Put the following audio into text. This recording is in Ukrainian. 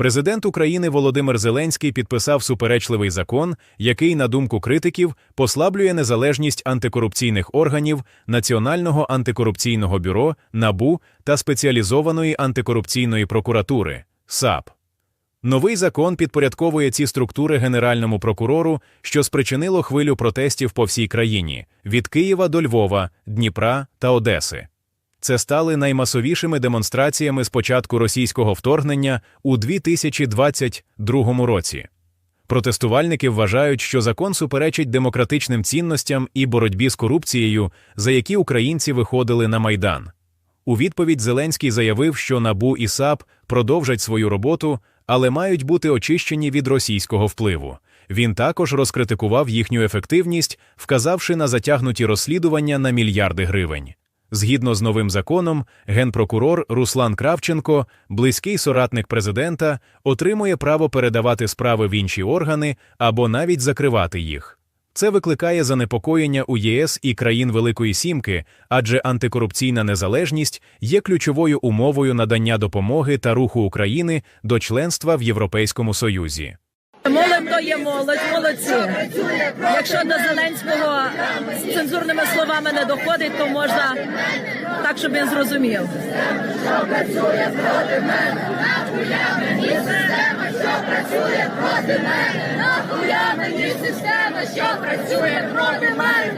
Президент України Володимир Зеленський підписав суперечливий закон, який, на думку критиків, послаблює незалежність антикорупційних органів Національного антикорупційного бюро НАБУ та спеціалізованої антикорупційної прокуратури САП. Новий закон підпорядковує ці структури Генеральному прокурору, що спричинило хвилю протестів по всій країні від Києва до Львова, Дніпра та Одеси. Це стали наймасовішими демонстраціями з початку російського вторгнення у 2022 році. Протестувальники вважають, що закон суперечить демократичним цінностям і боротьбі з корупцією, за які українці виходили на майдан. У відповідь Зеленський заявив, що НАБУ і САП продовжать свою роботу, але мають бути очищені від російського впливу. Він також розкритикував їхню ефективність, вказавши на затягнуті розслідування на мільярди гривень. Згідно з новим законом, генпрокурор Руслан Кравченко, близький соратник президента, отримує право передавати справи в інші органи або навіть закривати їх. Це викликає занепокоєння у ЄС і країн Великої Сімки, адже антикорупційна незалежність є ключовою умовою надання допомоги та руху України до членства в Європейському Союзі. Є молодь, молодці. Якщо до Зеленського з цензурними словами не доходить, то можна так, щоб він зрозумів. що працює проти мене, Нахуя мені система, що працює проти мене?